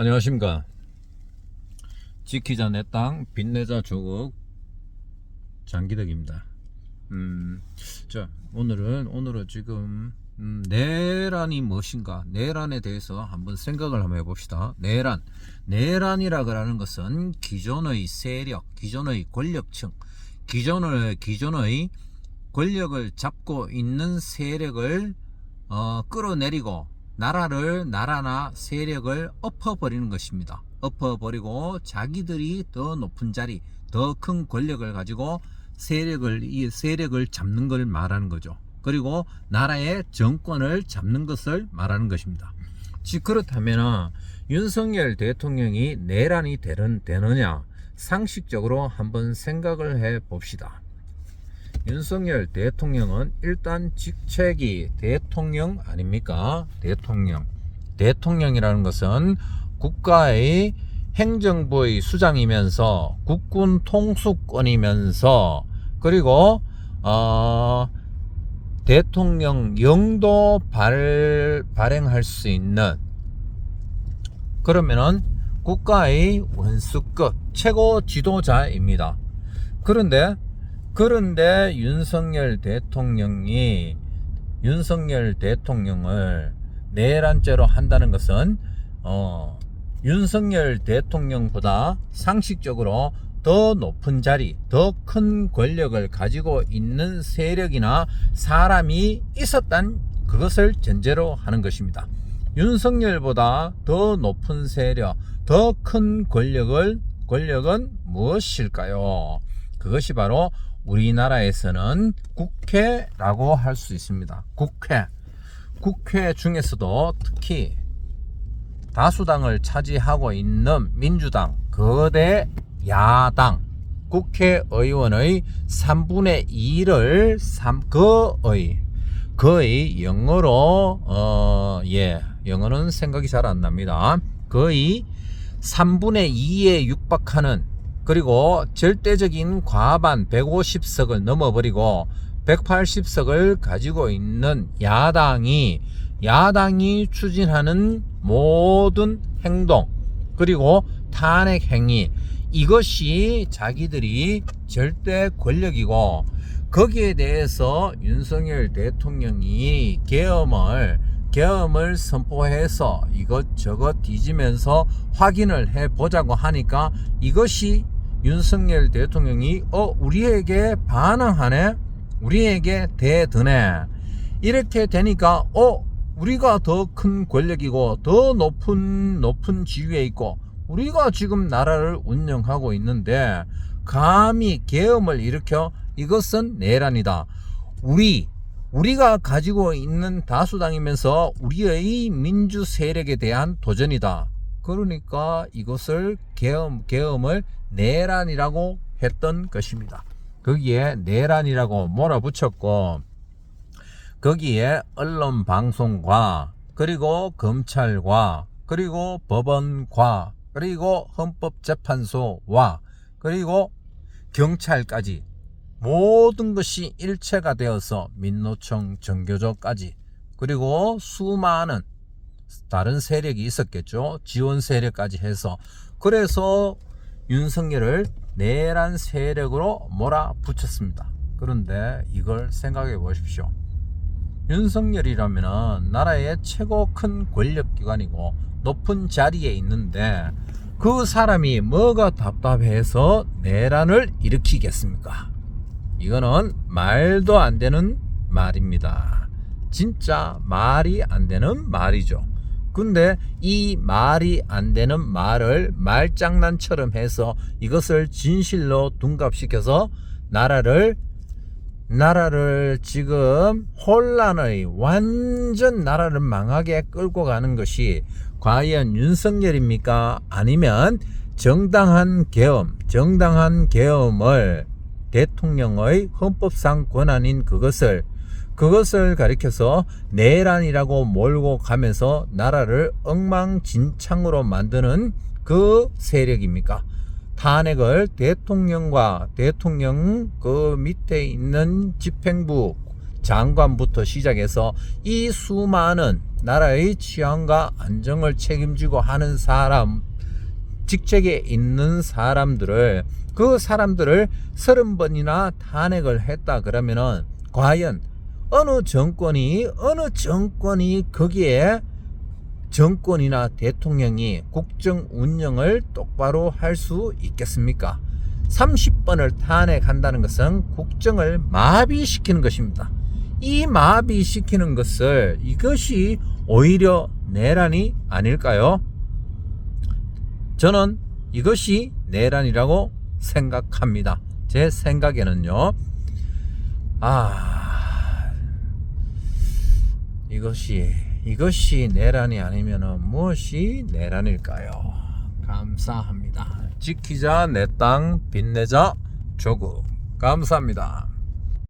안녕하십니까. 지키자 내 땅, 빛내자 조국 장기덕입니다. 음, 자, 오늘은, 오늘은 지금, 음, 내란이 무엇인가, 내란에 대해서 한번 생각을 한번 해봅시다. 내란. 내란이라 그러는 것은 기존의 세력, 기존의 권력층, 기존의, 기존의 권력을 잡고 있는 세력을, 어, 끌어내리고, 나라를 나라나 세력을 엎어버리는 것입니다. 엎어버리고 자기들이 더 높은 자리, 더 큰 권력을 가지고 세력을 이 세력을 잡는 걸 말하는 거죠. 그리고 나라의 정권을 잡는 것을 말하는 것입니다. 즉 그렇다면 윤석열 대통령이 내란이 되는 되느냐 상식적으로 한번 생각을 해 봅시다. 윤석열 대통령은 일단 직책이 대통령 아닙니까? 대통령. 대통령이라는 것은 국가의 행정부의 수장이면서 국군 통수권이면서 그리고 어, 대통령 영도 발, 발행할 수 있는 그러면은 국가의 원수급 최고 지도자입니다. 그런데 그런데 윤석열 대통령이 윤석열 대통령을 내란죄로 한다는 것은 어, 윤석열 대통령보다 상식적으로 더 높은 자리, 더 큰 권력을 가지고 있는 세력이나 사람이 있었단 그것을 전제로 하는 것입니다. 윤석열보다 더 높은 세력, 더 큰 권력을 권력은 무엇일까요? 그것이 바로 우리나라에서는 국회라고 할 수 있습니다. 국회. 국회 중에서도 특히 다수당을 차지하고 있는 민주당, 거대 야당, 국회의원의 3분의 2를 3, 거의, 거의 영어로, 어, 예, 영어는 생각이 잘 안 납니다. 거의 3분의 2에 육박하는 그리고 절대적인 과반 150석을 넘어버리고 180석을 가지고 있는 야당이 야당이 추진하는 모든 행동 그리고 탄핵 행위 이것이 자기들이 절대 권력이고 거기에 대해서 윤석열 대통령이 계엄을 계엄을 선포해서 이것저것 뒤지면서 확인을 해 보자고 하니까 이것이 윤석열 대통령이 어 우리에게 반항하네? 우리에게 대드네? 이렇게 되니까 어 우리가 더 큰 권력이고 더 높은 높은 지위에 있고 우리가 지금 나라를 운영하고 있는데 감히 계엄을 일으켜? 이것은 내란이다. 우리 우리가 가지고 있는 다수당이면서 우리의 민주 세력에 대한 도전이다. 그러니까 이것을 계엄, 계엄을 내란이라고 했던 것입니다. 거기에 내란이라고 몰아붙였고, 거기에 언론 방송과, 그리고 검찰과, 그리고 법원과, 그리고 헌법재판소와, 그리고 경찰까지 모든 것이 일체가 되어서 민노총 정교조까지 그리고 수많은 다른 세력이 있었겠죠. 지원 세력까지 해서 그래서 윤석열을 내란 세력으로 몰아붙였습니다. 그런데 이걸 생각해 보십시오. 윤석열이라면 나라의 최고 큰 권력기관이고 높은 자리에 있는데 그 사람이 뭐가 답답해서 내란을 일으키겠습니까? 이거는 말도 안 되는 말입니다. 진짜 말이 안 되는 말이죠. 근데 이 말이 안 되는 말을 말장난처럼 해서 이것을 진실로 둔갑시켜서 나라를 나라를 지금 혼란의 완전 나라를 망하게 끌고 가는 것이 과연 윤석열입니까? 아니면 정당한 계엄, 정당한 계엄을 대통령의 헌법상 권한인 그것을 그것을 가리켜서 내란이라고 몰고 가면서 나라를 엉망진창으로 만드는 그 세력입니까? 탄핵을 대통령과 대통령 그 밑에 있는 집행부 장관부터 시작해서 이 수많은 나라의 치안과 안정을 책임지고 하는 사람, 직책에 있는 사람들을 그 사람들을 서른 번이나 탄핵을 했다 그러면은 과연 어느 정권이 어느 정권이 거기에 정권이나 대통령이 국정 운영을 똑바로 할 수 있겠습니까? 30번을 탄핵한다는 것은 국정을 마비시키는 것입니다. 이 마비시키는 것을 이것이 오히려 내란이 아닐까요? 저는 이것이 내란이라고 생각합니다. 제 생각에는요. 아, 이것이 이것이 내란이 아니면은 무엇이 내란일까요? 감사합니다. 지키자 내 땅 빛내자 조국 감사합니다.